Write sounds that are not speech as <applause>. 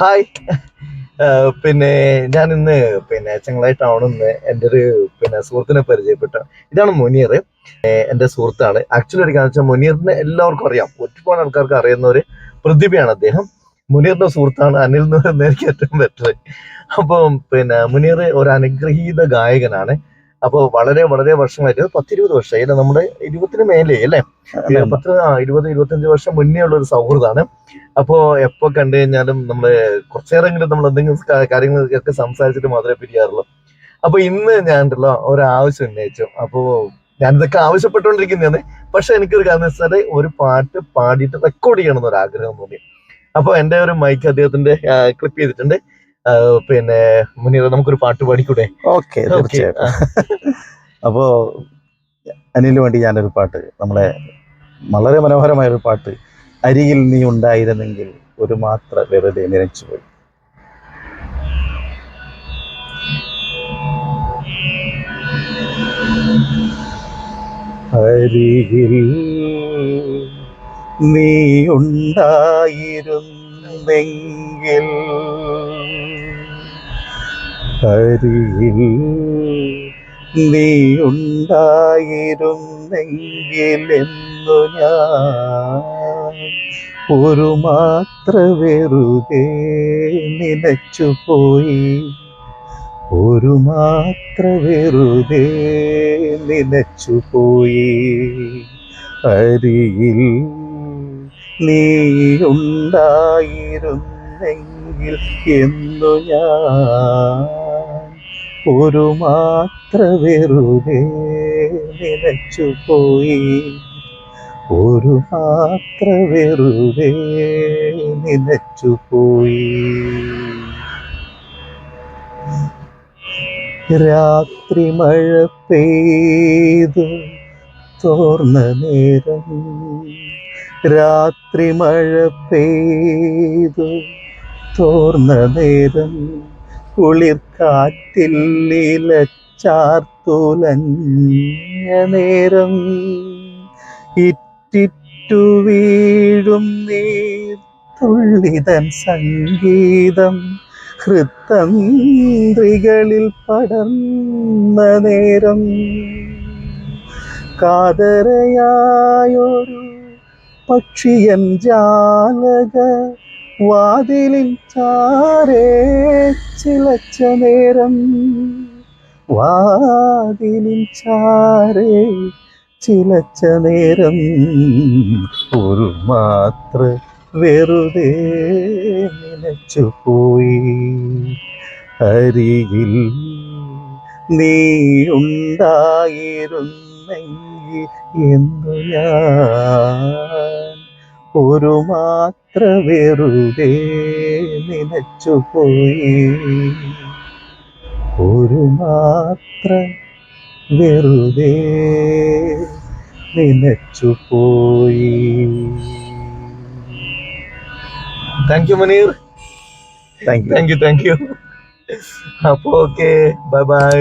Hi <laughs> പിന്നെ ഞാൻ ഇന്ന് പിന്നെ ചെങ്ങളായി ടൗണിൽ എന്റെ ഒരു പിന്നെ സുഹൃത്തിനെ പരിചയപ്പെട്ട. ഇതാണ് മുനീർ. എന്റെ സുഹൃത്താണ്. ആക്ച്വലി ഒരു കാരണം വെച്ചാൽ മുനീറിനെ എല്ലാവർക്കും അറിയാം. ഒരുപാട് ആൾക്കാർക്ക് അറിയുന്ന ഒരു പ്രതിഭയാണ് അദ്ദേഹം. മുനീറിന്റെ സുഹൃത്താണ് അനിൽ എന്ന് പറയുന്നത് എനിക്ക് ഏറ്റവും ബെറ്റർ അപ്പം പിന്നെ മുനീർ ഒരു അനുഗ്രഹീത ഗായകനാണ്. അപ്പോൾ വളരെ വളരെ വർഷമായിട്ട് പത്തിരുപത് വർഷം അല്ലേ നമ്മുടെ ഇരുപത്തിന് മേലെ അല്ലേ? പത്ത് ആ, ഇരുപത് ഇരുപത്തഞ്ച് വർഷം മുന്നേ ഉള്ള ഒരു സൗഹൃദമാണ്. അപ്പോൾ എപ്പോൾ കണ്ടു കഴിഞ്ഞാലും നമ്മൾ കുറച്ചേരെങ്കിലും നമ്മൾ എന്തെങ്കിലും കാര്യങ്ങളൊക്കെ സംസാരിച്ചിട്ട് മാത്രമേ പിരിയാറുള്ളൂ. അപ്പൊ ഇന്ന് ഞാൻ ഉണ്ടല്ലോ ഒരാവശ്യം ഉന്നയിച്ചു. അപ്പോ ഞാനിതൊക്കെ ആവശ്യപ്പെട്ടുകൊണ്ടിരിക്കുന്നതാണ്. പക്ഷെ എനിക്കൊരു കാരണം വെച്ചാൽ ഒരു പാട്ട് പാടിയിട്ട് റെക്കോർഡ് ചെയ്യണം എന്നൊരു ആഗ്രഹം തോന്നി. അപ്പൊ എന്റെ ഒരു മൈക്ക് അദ്ദേഹത്തിന്റെ ക്ലിപ്പ് ചെയ്തിട്ടുണ്ട്. പിന്നെ മുനീർ നമുക്കൊരു പാട്ട് പാടിക്കൂടെ? ഓക്കെ. തീർച്ചയായിട്ടും. <laughs> അപ്പോ അനിലിന് വേണ്ടി ഞാനൊരു പാട്ട് നമ്മളെ വളരെ മനോഹരമായ ഒരു പാട്ട് അരിയിൽ നീ ഉണ്ടായിരുന്നെങ്കിൽ ഒരു മാത്ര വെറുതെ നിലച്ചുപോയി അരികിൽ നീ ഉണ്ടായിരുന്നെങ്കിൽ അരിയിൽ നീ ഉണ്ടായിരുന്നെങ്കിലെന്നു ഞാൻ ഒരു മാത്ര വെറുതെ നിലച്ചു പോയി. ഒരു മാത്ര വെറുതെ നിലച്ചു പോയി. നീ ഉണ്ടായിരുന്നെങ്കിൽ എന്നു ഞാൻ ഒരു മാത്ര വെറുതെ നിലച്ചുപോയി ഒരു മാത്ര വെറുതെ നിലച്ചുപോയി രാത്രി മഴ പെയ്തു തോർന്ന നേരം രാത്രി മഴ പെയ്തു. തോർന്ന നേരം കുളിർക്കാറ്റിൽ ഇലച്ചാർത്തുലഞ്ഞ നേരം ഇറ്റിറ്റു വീഴും നീർ തുള്ളിതൻ സംഗീതം ഹൃത്തന്ത്രികളിൽ പടർന്ന നേരം കാതരയായൊരു പക്ഷിയൻ ജാലക വാതിലിൻ ചാരേ ചിലച്ച നേരം. വാതിലിൻ ചാരേ ചിലച്ച നേരം. ഒരു മാത്ര വെറുതെ നിലച്ചുപോയി അരികിൽ നീ ഉണ്ടായിരുന്നെങ്കിൽ എന്നു ഞാൻ? ഒരു മാത്ര വെറുതെ നിലച്ചുപോയി ഒരു മാത്ര വെറുതെ നിലച്ചുപോയി thank you Muneer thank you thank you thank you അപ്പോ ഓക്കെ ബൈ ബൈ